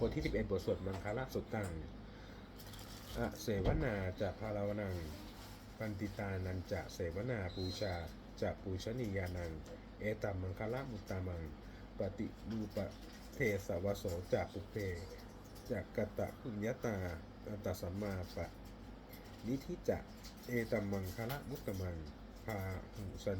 บทที่ 11 บทสวดมังคลาสุตตังอะเสวนาจะพาราวนัง ปันติตานันจะเสวนาปูชาจะปูชนียานัง เอตัมมังคละมุตตามัง ปฏิรูปเทสวโสจะปุเพจากกตะพุญญาตาอันตสัมมาปะ นิธิจะเอตัมมังคละมุตตมัง พาหุสัน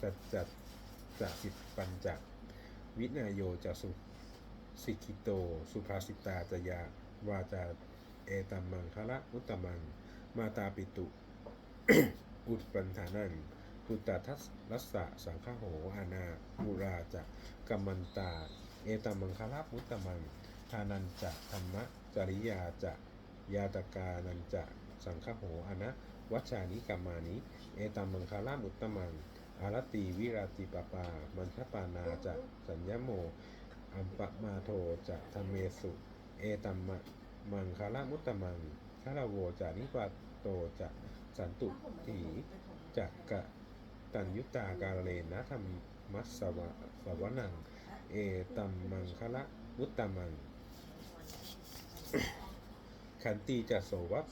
สัจจัตจะสิบปัญจวินายโยจะสุ สิกิโต สุภาสิตาจยาวาจาเอตัมมังคละอุตตมัง มาตาปิตุ อุดปันฐานังปุตตทัสรัสสะสังฆโหอานาบุราจะกัมมันตา เอตัมมังคละอุตตมังทานันจะธรรมะจริยาจะยาตกานันจะสังฆโหอานะวัชานิกัมมานิ เอตัมมังคารามุตตมังอารตีวิราติปปา มันทปานาจะสัญญโม อัมปะมาโทจะธเมสุ เอตัมมะมังคารามุตตมังคารโวจะนิปาโตจะสันตุถีจะกะตัญยุตาการเลนะธรรมมัสสวะสวนัง เอตัมมังคละมุตตมัง ขันติจะโสวัป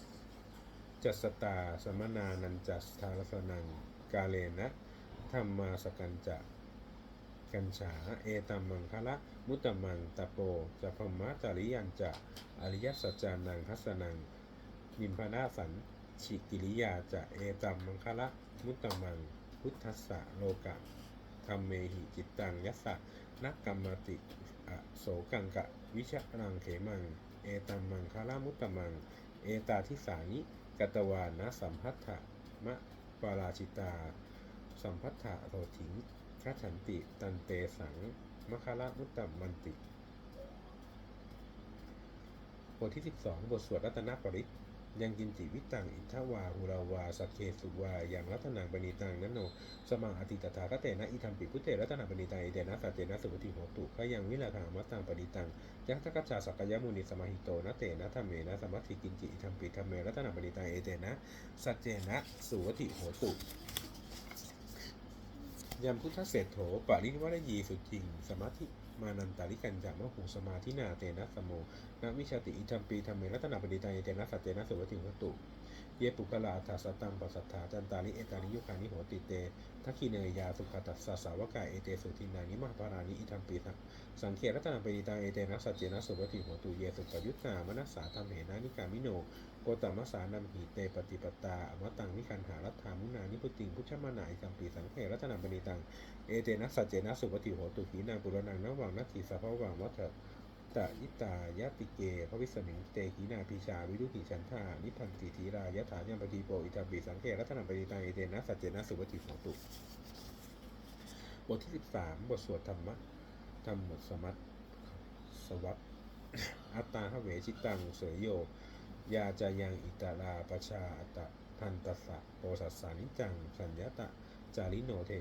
จัสตาสมนานันจัสทารสนัง กาเลนะธรรมาสกันจะ กัญชาเอตัมมังคะละ มุตตมังตะโปจะพมมะจาริยันจะอริยสัจจานังทัสนังนิมพนาสันชิกิริยาจะเอตัมมังคะละ มุตตมัง พุทธัสสะโลกะธรรมเมหิจิตตังยัสสะนักกรรมติอโสกังกะ วิชะรังเขมัง เอตัมมังคะละมุตตมัง เอตาทิสานิกตวานะสัมพัทธะมะปาราชิตา สัมพัทธะโรถิง คัจฉันติตันเตสังมคาระมุตตมันติ บทที่ 12 บทสวดรัตนปริตยังกินจิวิตังอิทวาหุราวาสักเคสุวาอย่างรัตนังปณิตังนันโนสมังอติตถาคเตนะอิทัมปิพุเตรัตนาปณิตังอิเตนะสัจเจนะสุปฏิโหตุขยังวิลาคามัตตังปณิตังยักษ์กัจจาสักยมุนิสมาหิโตนะเตนะธรรมเมนะสมัติกินจิอิทัมปิธรรมเมรัตนาปณิตังเอเตนะสัจเจนะสุปฏิโหตุ ยามพุทธเศรษโถปาริวรยีสุจริง สมาธิมานันตาริกันจามหูสมาธินาเตนะสโมนวิชาติอิทัมปีธรรมเมรัตนาปณิตาเตนะสัจเตนะสุวัติวัตุ เยปุกลาทัสตังปัสสัทธาจันตาริเอตานิยุคานิโหติเตทักขีเนยยาสุขตัสสะสาวกายเอเตสุทินานิมาปารานิอิทัมปีสังสังเขรัตนาปิตายเอเตนะสัจเจนะสุวัติโหตุเยสุปยุตตามนัสสาธรรมเหนานิกามิโนโกตมัสสานัมหิเตปฏิปตาอมตังนิคันหารัตถามุนานิพุติงพุชมานาอิสัมปีสังเขรัตนาปิตังเอเตนะสัจเจนะสุปฏิโหตุขีนางปุรนังนวังนัตถิสัพพวังวัฏ ตะยิตายาติเกพระวิสมิงเตขีนาพิชา วิรุกิชันธานิพันติธีรายะถายังปฏิโปอิทัมปิสังเกรัตนปฏิตังเอเตนะสัจเจนะสุปฏิโหตุบทที่ 13 บทสวดธรรมะธรรมบทสมัตสวัตอัตตาหเวชิตังเสยโย ยาจายังอิตาลาปชาอตะพันตสสะโปสัสสานิจัง สัญญาตะ จาริโนเท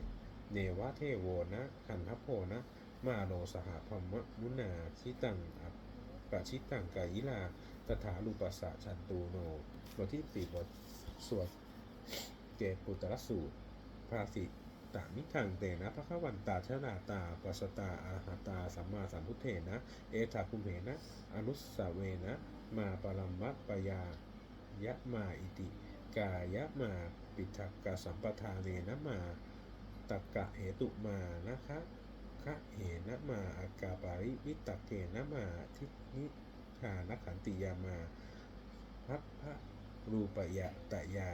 เนวะเทโวนะขันทโพนะ มาโนสหพมมุนาชิตังอัปปะชิตังกายิลาตถาลุปัสสะชันตูโน บทที่สี่บทสวดเกปุตรสูตร ภาสิตามิทังเตนะพระขวันตาชนาตาปัสตาอาหาตาสัมมาสัมพุทเทนะ เอถาคุมเหนะ อนุสสาเวนะ มาปรัมมะปยายะมาอิติ กายะมา ปิทักกะสัมปทาเนนะมาตักกะเหตุมานะคะ คะเหนะมาอากาปาริวิตกเกนะมาทินิทานขันติยามาพัพพะรูปยะตะยา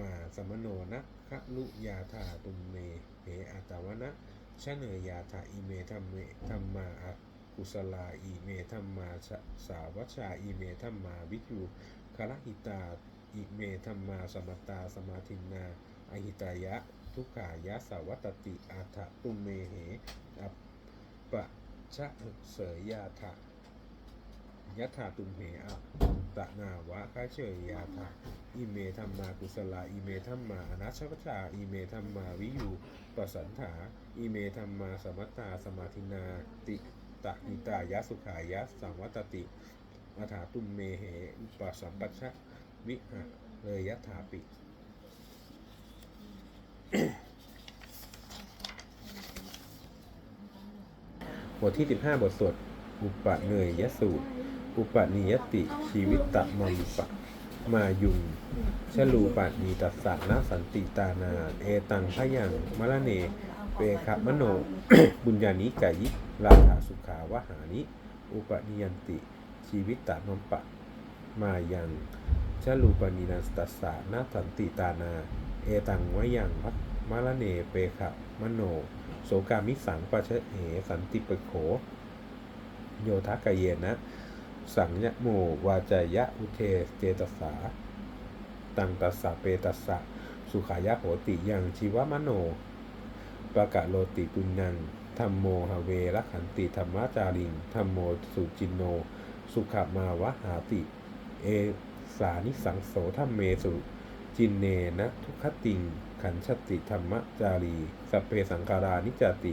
มาสมโนนะคะลุยาธาตุมเมเหอัตวนะชะเนยาธาอิเมธรรมเมธรรมาอะกุศลาอิเมธรรมาสาวัชชาอิเมธรรมาวิจูคละหิตาอิเมธรรมาสมตตาสมาธินาอหิตายะ ทุกขายะสาวัตติอาถะตุมเมเหอัปะชะเสยยาถะยะถาตุมเหอะตะนาวะคาเชยยาถะอิเมธรรมากุศลาอิเมธรรมาอนัชวชาอิเมธรรมาวิยูปสันถาอิเมธรรมาสมัตตาสมาธินาติตะหิตายะสุขายะสังวัตติอาถาตุมเมเหอุปสัมปัชชะวิหะเลยยะถาปิ บทที่ 15 บทสวดอุปะเนยยสูตร อุปนิยติ ชีวิตตะมัมปะมายุงชลูปานีตัสสะนาสันติตานา เอตังพยังมะละเน เปขะมโน บุญญานิกายิราถาสุขาวหานิ อุปนิยันติ ชีวิตตะมัมปะ มายังชลูปานีนัสตัสสะนาสันติตานา เอตังวะยังพัมะละเนเปขะมโน โสกามิสังปะชะเหสันติปโข โยทะกะเยนะ สังยะโมวาจายะอุเทเจตสา ตังตัสสะเปตัสสะ สุขายะโหติยังชีวมโนปะกะโลติปุญญังธรรมโมหเวรขันติธรรมจาริงธรรมโมสุจินโน สุขมาวะหาติ เอสานิสังโสธรรมเมสุ จินเนนะทุกขติง ขันชติธรรมจารีสพเพสังขารานิจติ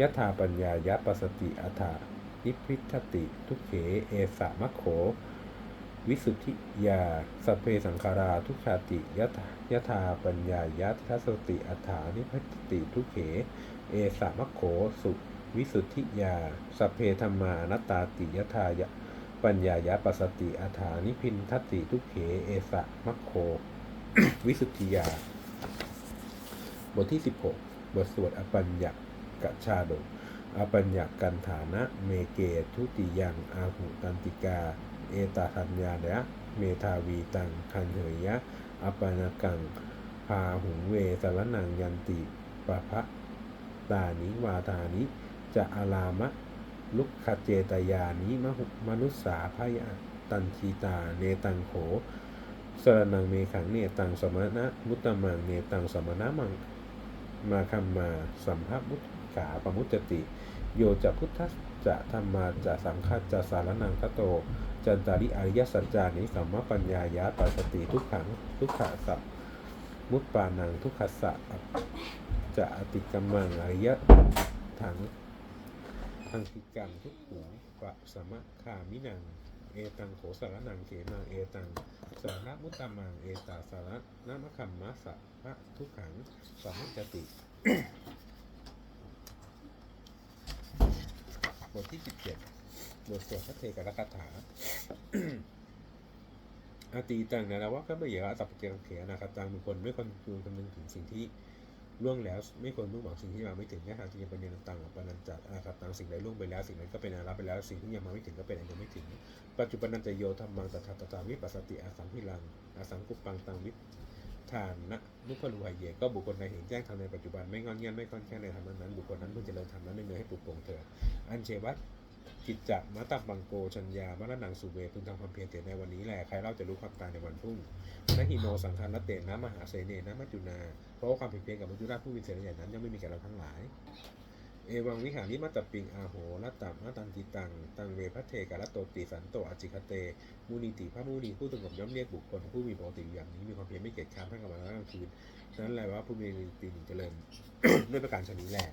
ยถาปัญญายะปสติอัฏานิพพิทติ ทุกเขเอสะมะโข วิสุทธิยาสพเพสังขาราทุกขาติยถายถาปัญญายะทัสติอัฏฐานิพพิทติทุกเข เอสะมะโขสุวิสุทธิยาสพเพธรรมานัตตาติยถายะปัญญายะปสติอัฏฐานิพินทัตติทุกเข เอสะมะโข วิสุทธิยา บทที่ 16 บทสวดอปัญญกัชาดกอปัญญกันฐานะ เมเกทุติยังอาหุตันติกา เอตาธัญญาดะเมทาวีตังคันเหยยะอปัญกังพาหุงเวสารนังยันติปะพะตานิวาทานิจะอารามะ ลุกขเจตยานิมหุมนุสสาพยาตันทีตา เนตังโข สรนังเมขังเนตังสมณะมุตตมังเนตังสมณะมังมาคัมมาสัมภมุตกาปมุตติ โยจะพุทธจะธรรมาจะสังฆัจะสารนังคโต จันตาริอริยสัจจานิสัมมปัญญายะปัสสติทุกขังทุกขะสัพมุตปานังทุกขะสะจะอติกรรมังอริยถังทังติกังทุกขุปะสมะคามินัง เอตังโขสารนังเขมังเอตังสาระมุตตามังเอตาสาระนามคัมมะสะพระทุกขังสามุจติ บทที่17บทสวดพระเทกรคาถาอาตีตังนะนะว่าก็ไม่เหยอะสัพเพเกงเขียนาคาตังบุคคลไม่ควรดูคำนึงถึงสิ่งที่ ล่วงแล้วไม่ควรมุ่งหวังสิ่งที่มาไม่ถึงแค่ทางที่ยังเป็นเนรตังปนันจัดอาคาตังสิ่งใดล่วงไปแล้วสิ่งนั้นก็เป็นอารับไปแล้วสิ่งที่ยังมาไม่ถึงก็เป็นอันยังไม่ถึง ปัจจุบันนันจะโยธรรมังตถาตถาวิปัสสติอาสังพิลังอาสังกุปปังตังวิทานนะนุพลุหายเยก็บุคคลใดเห็นแจ้งทำในปัจจุบันไม่งอนเงียนไม่ค่อนแค่ในธรรมนั้นบุคคลนั้นเพึงเจริญธรรมนั้นเนื่องให้ปลุกปลงเถิดอันเชวัต กิจจะมะตับบังโกชัญญามะระนังสุเวพึงทำความเพียรเถิดในวันนี้แหละใครเล่าจะรู้ความตายในวันพรุ่งนหิโนสังคารนเตนะมหาเสเนนะมัจจุนา เพราะว่าความผิดเพี้ยนกับมัจจุราชผู้มีเสนใหญ่นั้นยังไม่มีแก่เราทั้งหลาย เอวังวิหาริมัตตปิงอาโหรัตตัมมัตตันติตัง ตังเวพระเทกะระโตติสันโตอจิคเต มูนีติพระมูนีผู้สงบย่อมเรียกบุคคลผู้มีปกติอยู่อย่างนี้มีความเพียรไม่เกียจค้านทั้งกลางวันและกลางคืนนั้นแหละว่าผู้มีตีหนึ่งเจริญด้วยประการชนี้แหละ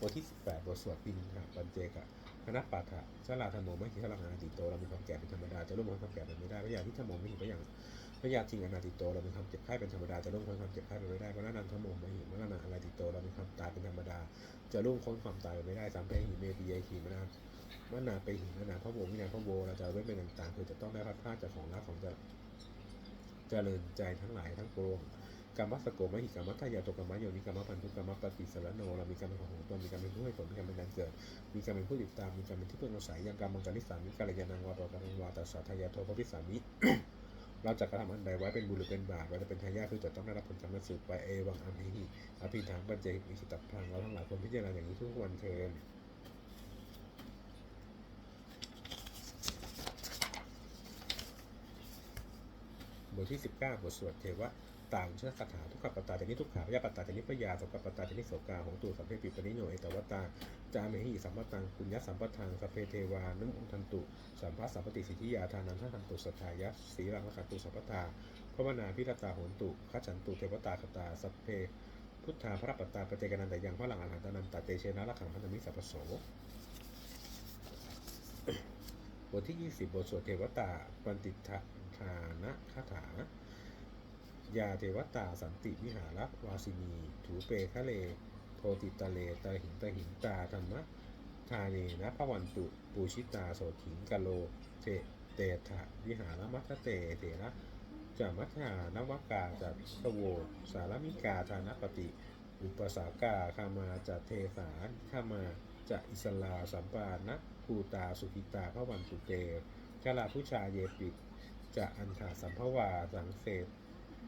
บทที่ 18บทสวดปินหาปัญเจกะ คณะปาฐะชลาธรรมโมไม่คิดลังอาติโตเรามีความแก่เป็นธรรมดาจะร่วมความแก่เป็นไม่ได้พระยาที่ธรรมโมไม่ถึงพระอย่างพระยาทิงอนาติโตเรามีความเจ็บไข้เป็นธรรมดาจะร่วมความเจ็บไข้เป็นไม่ได้พระนันทโมไม่หิมรณะอนาติโตเรามีความตายเป็นธรรมดา จะร่วมพ้นความตายไปไม่ได้สามเพหิเมปีเยขีมนามานาไปหิมนาพระโวมินาพระโวเราจะเว้นเป็นต่างๆคือจะต้องได้พัดพลาดจากของรักของจะเจริญใจทั้งหลายทั้งปวง กรรมสโกมหิกรรมทายาตกรรมโยนิกรรมพันธุกรรมปฏิสารโนเรามีกรรมเป็นของของตนมีกรรมเป็นผู้ให้ผลมีกรรมเป็นการเกิด มีกรรมเป็นผู้ติดตามมีกรรมเป็นที่พึ่งอาศัยยังกรรมมังกรนิสามิกาลยานังวาปะกังวาตสาทายาโทภพิสามิเราจะกระทำอันใดไว้เป็นบุญหรือเป็นบาปเราจะเป็นทายาทคือจะต้องได้รับผลกรรมนั้นสืบไปเอวังอัมหิอภิธามปัญเจมิสุตตพลังเราทั้งหลายควรพิจารณาอย่างนี้ทุกวันเทินบทที่ 19 บทสวดเทวะ ต่างเชื้อคาถาทุกขปตตาเจนิทุกขาพยาปตตาเจนิพยาสกปตตาเจนิโสกาของตูสัพเพปิปนิโยเอตวตาจาเมหิสัมปตังปุญญสัมปทังสัพเพเทวานุมทันตุสัมภาสัมปติสิทธิยาทานันทันตุสัทธายะสีรังคตุสัพพทาพระวนาพิรตาโหนตุขัจฉันตุเทวตาคตาสัพเพพุทธาพระปัตตาปเจกนันแต่ยังพระหลังอรหันตานันตเตเชนะละขังพันธมิสัพโสบทที่ 20 บทสวดเทวตาปันติทาทานะคาถา ยาเทวตาสันติวิหารวาสินี ถูเปคะเลโทติตะเลตาหินตาหินตาธรรมะทาเนนะพระวันตุปูชิตาโสถิงกะโลเทเตถะวิหารมัตเตเถระจามัทานวกาจัตสโว สารมิกาธานปติอุปสากาคามาจะเทสาขามาจะอิสลาสัมปานะภูตาสุขิตาพระวันตุเตกาลาผู้ชาเยปิจะอันถาสัมภวาสังเสต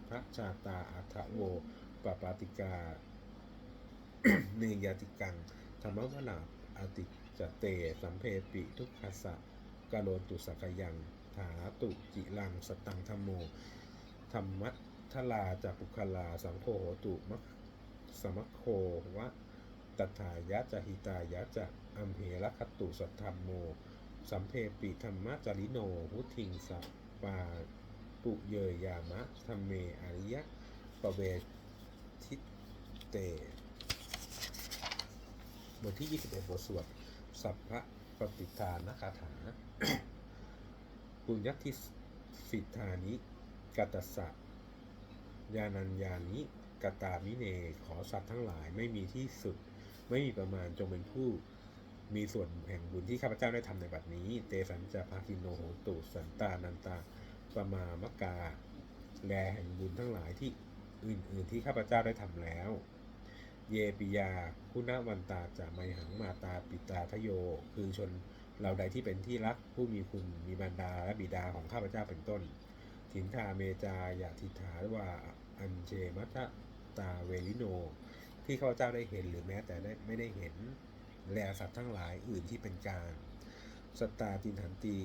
พระชาตาอัฏฐโวปปาติกา เนยติกัง ธรรมวนาอติจเต สัมเพปิทุกขสะกะโลตุสักยัง ถาตุจิลังสตังธรรมโม ธรรมัทลาจากปุคลา สังโฆโหตุมัคสมัคโควะตถายะจหิตายะจะอัมเหระคตุสัทธรรมโม สัมเพปิธรรมจาริโน หุทิงสัปปา ปุเยยามะธรรมเมอริยะปะเวทิเต บทที่ 21 บทสวด สัพพะปฏิทานคาถาปุญญทิสิทธานิกตัสสะยานัญญานิกตามิเน ขอสัตว์ทั้งหลายไม่มีที่สุด ไม่มีประมาณจงเป็นผู้มีส่วนแห่งบุญที่ข้าพเจ้าได้ทำในบัดนี้ เตสัญจะภาคิโนโหตุสันตานันตา ปมามกา แลแห่งบุญทั้งหลายที่อื่น ๆ ที่ข้าพเจ้าได้ทำแล้ว เยปิยา คุณวันตาจะไมหังมาตาปิตาทโย คือชนเราใดที่เป็นที่รักผู้มีคุณมีบรรดาและบิดาของข้าพเจ้าเป็นต้น ถินทาเมจายาทิฐาว่าอันเจมัตตาเวลิโน ที่ข้าพเจ้าได้เห็นหรือแม้แต่ได้ไม่ได้เห็น แลสัตว์ทั้งหลายอื่นที่เป็นกลางสตตาตินหันตี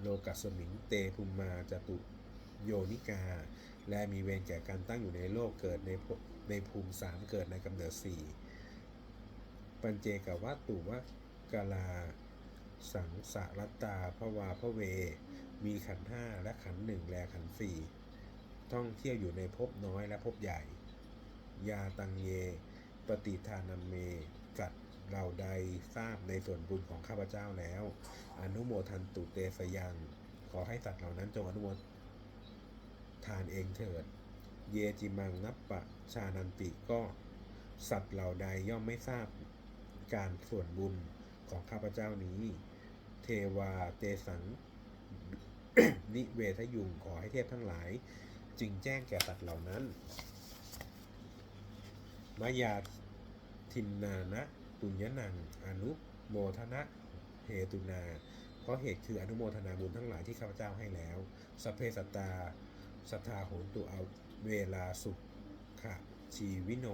โลกัสมิงเตภูมมาจตุโยนิกา และมีเวรแก่การตั้งอยู่ในโลกเกิดในภพในภูมิสามเกิดในกำเนิดสี่ปัญเจกวัตตุวะกาลา สังสารตาพระวาพระเว มีขันห้าและขันหนึ่งและขันสี่ท่องเที่ยวอยู่ในภพน้อยและภพใหญ่ ยาตังเย ปฏิทานัมเมจัด เราใดทราบในส่วนบุญของข้าพเจ้าแล้ว อนุโมทันตุเตสยัง ขอให้สัตว์เหล่านั้นจงอนุโมทานเองเถิด เยจิมังนับปะชานันติก็ สัตว์เหล่าใดย่อมไม่ทราบการส่วนบุญของข้าพเจ้านี้ เทวาเตสัง นิเวทยุงขอให้เทพทั้งหลาย จึงแจ้งแก่สัตว์เหล่านั้นมายาทินนานะ ปุญญนังอนุโมทนะเหตุนา เพราะเหตุคืออนุโมทนาบุญทั้งหลายที่ข้าพเจ้าให้แล้วสพเพสตาสัทธาโหนตุเอาเวลาสุขะชีวิโน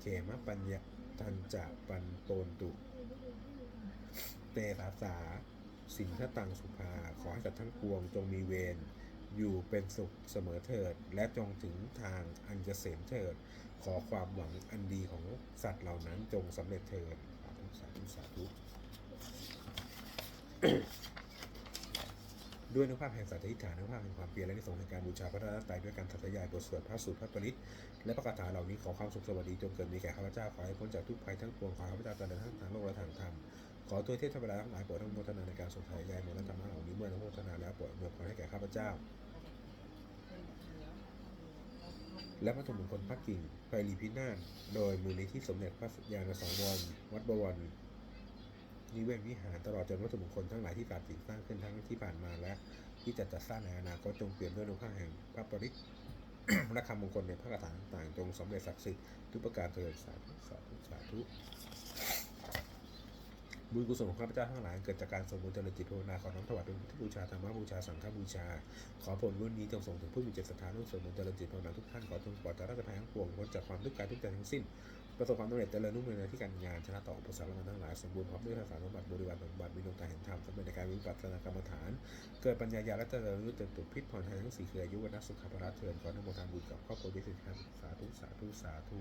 เขมปัญญาทันจะปันโตนตุ เตสาสาสิงหตังสุภา ขอให้สัตว์ทั้งปวงจงมีเวร อยู่เป็นสุขเสมอเถิด และจงถึงทางอันเกษมเถิด ขอความหวังอันดีของสัตว์เหล่านั้นจงสำเร็จเถิดสาธุสาธุสาธุด้วยนุภาพแห่งสัตย์อธิษฐานนุภาพแห่งความเพียรและนิสงส์ในการบูชาพระรัตนตรัยด้วยการทัศยายบทสวดพระสูตรพระปริตและพระคาถาเหล่านี้ขอความสุขสวัสดีจงเกิดมีแก่ข้าพเจ้าขอให้พ้นจากทุกภัยทั้งปวงขอข้าพเจ้าตลอดทั้งทางโลกและทางธรรมขอตัวเทพเทวดาทั้งหลายโปรดอนุโมทนาในการทรงทายายมรธรรมะเหล่านี้เมื่ออนุโมทนาแล้วโปรดอำนวยพรให้แก่ข้าพเจ้า และพระสมุนคลพระกิ่งไปรีพินาศโดยมูลนิธิสมเด็จพระยาณสังวรวัดบวรนิเวศวิหารตลอดจนวัตถุมงคลทั้งหลายที่ปราดสิ่งสร้างขึ้นทั้งที่ผ่านมาและ ที่จะจัดสร้างในอนาคตจงเปลี่ยนด้วยอนุภาพแห่งพระปริศและคำมงคลในพระคาถาต่างๆจงสำเร็จศักดิ์สิทธิ์ทุกประการเถิดสาธุสาธุสาธุ บุญกุศลของข้าพเจ้าทั้งหลายเกิดจากการสมบูรณ์เจริญจิตภาวนาขอน้อมถวายเป็นพุทธบูชาธรรมบูชาสังฆบูชา ขอผลบุญนี้จงส่งถึงผู้มีเจตศรัทธาร่วมสวดมนต์เจริญจิตภาวนาทุกท่านขอจงปลอดจากราชภัยทั้งปวงพ้นจากความทุกข์กายทุกใจทั้งสิ้นประสบความสำเร็จเจริญรุ่งเรืองในที่การงานชนะต่ออุปสรรคและทั้งหลายสมบูรณ์พร้อมด้วยทักษะสมบัติบริวารสมบัติมีดวงตาเห็นธรรมสำเร็จในการวิปัสสนากรรมฐาน เกิดปัญญาญาณและเจริญรู้จนตุพิษผ่อนคลายทั้งสี่คืออายุวันสุขภาระเถิดขออนุโมทนาบุญกับครอบครัวที่สิทธิ์สาธุสาธุสาธุ